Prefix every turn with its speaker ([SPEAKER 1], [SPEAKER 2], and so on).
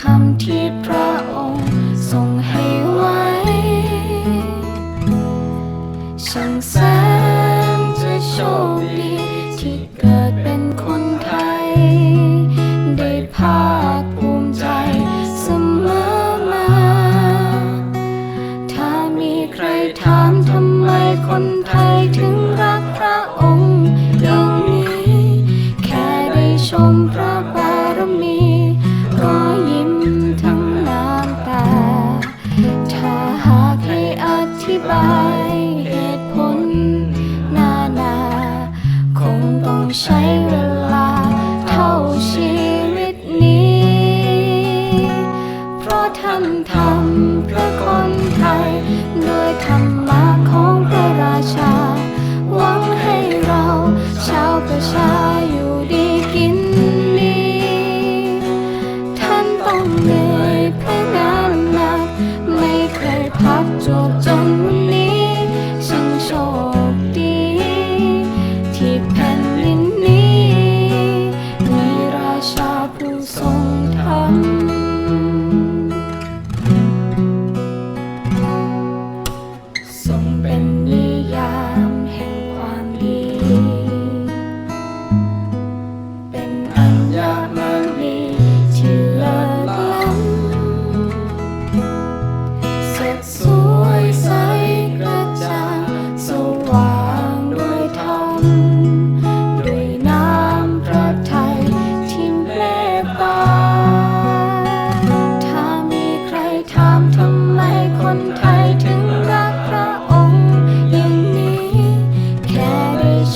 [SPEAKER 1] คำที่พระองค์ทรงให้ไว้ ช่างแสนจะโชคดีที่เกิดเป็นคนไทย ได้ภาคภูมิใจเสมอมา ถ้ามีใครถามทำไมคนไทยถึงรักพระองค์อย่างนี้ แค่ได้ชมพระ งต้